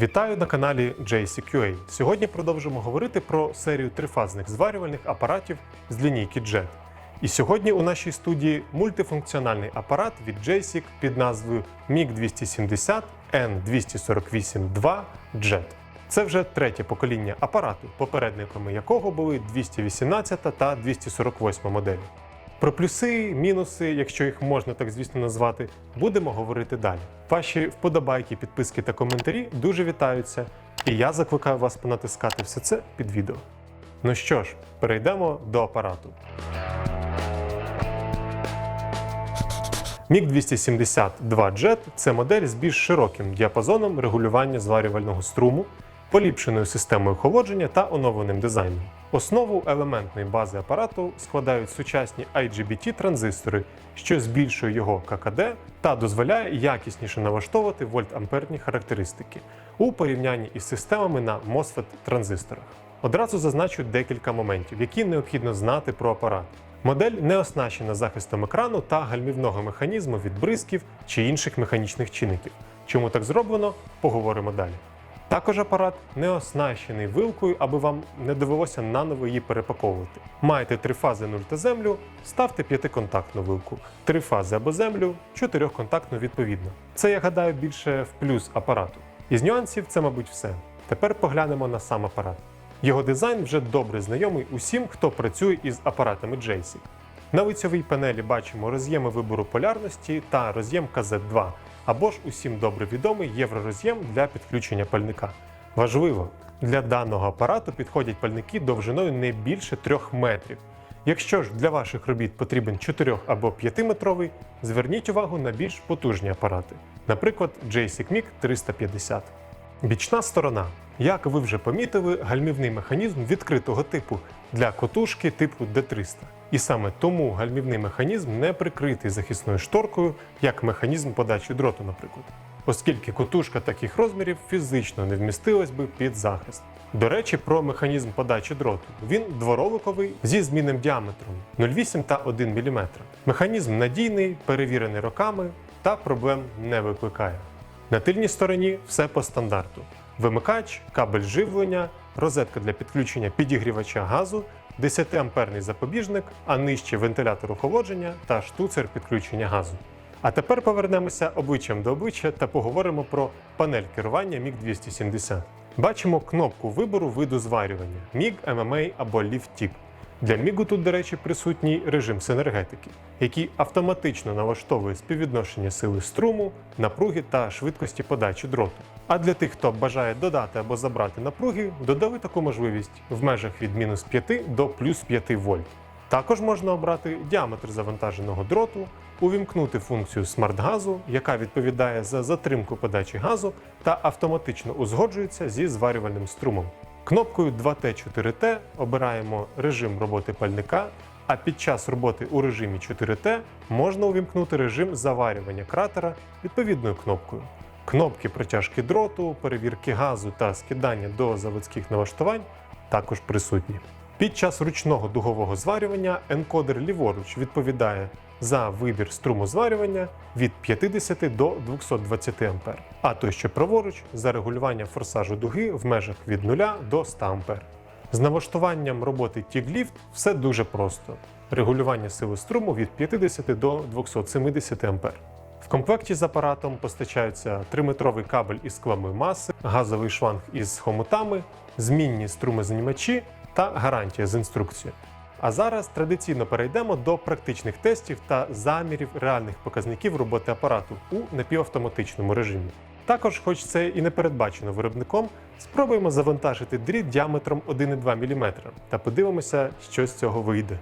Вітаю на каналі JCQA. Сьогодні продовжимо говорити про серію трифазних зварювальних апаратів з лінійки JET. І сьогодні у нашій студії мультифункціональний апарат від JCIC під назвою MiG-270 N248-2 JET. Це вже третє покоління апарату, попередниками якого були 218 та 248 моделі. Про плюси, мінуси, якщо їх можна так звісно назвати, будемо говорити далі. Ваші вподобайки, підписки та коментарі дуже вітаються, і я закликаю вас понатискати все це під відео. Ну що ж, перейдемо до апарату. MiG-272 Jet – це модель з більш широким діапазоном регулювання зварювального струму, поліпшеною системою охолодження та оновленим дизайном. Основу елементної бази апарату складають сучасні IGBT-транзистори, що збільшує його ККД та дозволяє якісніше налаштовувати вольт-амперні характеристики у порівнянні із системами на MOSFET-транзисторах. Одразу зазначу декілька моментів, які необхідно знати про апарат. Модель не оснащена захистом екрану та гальмівного механізму від бризків чи інших механічних чинників. Чому так зроблено, поговоримо далі. Також апарат не оснащений вилкою, аби вам не довелося наново її перепаковувати. Маєте три фази 0 та землю, ставте п'ятиконтактну вилку, три фази або землю, чотирьохконтактну відповідно. Це, я гадаю, більше в плюс апарату. Із нюансів це, мабуть, все. Тепер поглянемо на сам апарат. Його дизайн вже добре знайомий усім, хто працює із апаратами JCIC. На лицьовій панелі бачимо роз'єми вибору полярності та роз'єм KZ2, або ж усім добре відомий євророз'єм для підключення пальника. Важливо, для даного апарату підходять пальники довжиною не більше 3 метрів. Якщо ж для ваших робіт потрібен 4 або 5 метровий, зверніть увагу на більш потужні апарати, наприклад, JSIC MiG 350. Бічна сторона. Як ви вже помітили, гальмівний механізм відкритого типу для котушки типу D300. І саме тому гальмівний механізм не прикритий захисною шторкою, як механізм подачі дроту, наприклад, оскільки котушка таких розмірів фізично не вмістилась би під захист. До речі, про механізм подачі дроту. Він двороликовий зі змінним діаметром 0,8 та 1 мм. Механізм надійний, перевірений роками та проблем не викликає. На тильній стороні все по стандарту: вимикач, кабель живлення, розетка для підключення підігрівача газу, 10-амперний запобіжник, а нижче вентилятор охолодження та штуцер підключення газу. А тепер повернемося обличчям до обличчя та поговоримо про панель керування MiG-270. Бачимо кнопку вибору виду зварювання MiG, MMA або LiftTip. Для Мігу тут, до речі, присутній режим синергетики, який автоматично налаштовує співвідношення сили струму, напруги та швидкості подачі дроту. А для тих, хто бажає додати або забрати напруги, додали таку можливість в межах від мінус 5 до плюс 5 вольт. Також можна обрати діаметр завантаженого дроту, увімкнути функцію смарт-газу, яка відповідає за затримку подачі газу та автоматично узгоджується зі зварювальним струмом. Кнопкою 2T4T обираємо режим роботи пальника, а під час роботи у режимі 4T можна увімкнути режим заварювання кратера відповідною кнопкою. Кнопки протяжки дроту, перевірки газу та скидання до заводських налаштувань також присутні. Під час ручного дугового зварювання енкодер ліворуч відповідає за вибір струму зварювання від 50 до 220 А, а той, що праворуч, за регулювання форсажу дуги в межах від 0 до 100 А. З налаштуванням роботи TIG-Lift все дуже просто: регулювання сили струму від 50 до 270 А. В комплекті з апаратом постачаються 3-метровий кабель із скламої маси, газовий шланг із хомутами, змінні струмознімачі та гарантія з інструкцією. А зараз традиційно перейдемо до практичних тестів та замірів реальних показників роботи апарату у напівавтоматичному режимі. Також, хоч це і не передбачено виробником, спробуємо завантажити дріт діаметром 1,2 мм та подивимося, що з цього вийде.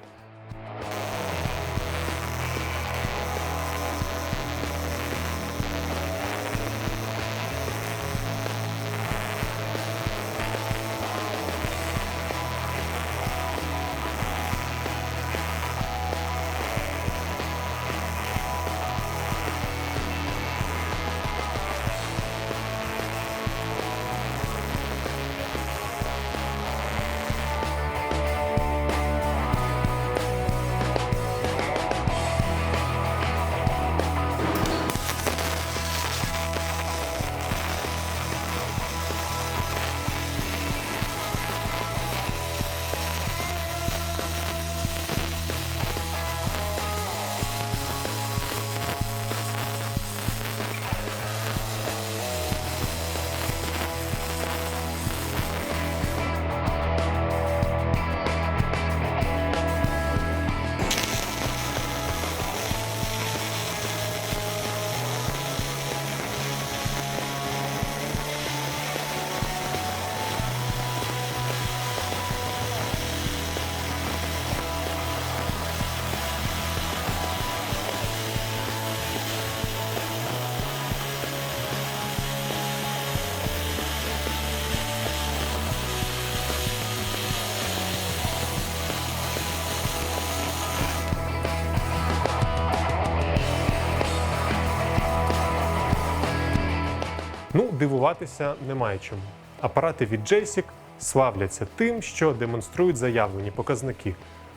Дивуватися немає чому. Апарати від JSIC славляться тим, що демонструють заявлені показники.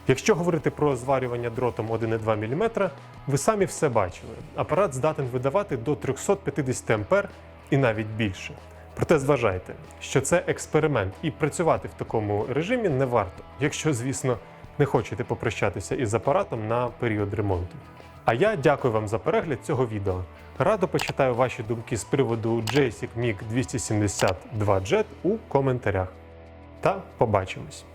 Якщо говорити про зварювання дротом 1,2 мм, ви самі все бачили. Апарат здатен видавати до 350 А і навіть більше. Проте зважайте, що це експеримент, і працювати в такому режимі не варто, якщо, звісно, не хочете попрощатися із апаратом на період ремонту. А я дякую вам за перегляд цього відео. Радо почитаю ваші думки з приводу JSIC MiG 272 Jet у коментарях. Та побачимось!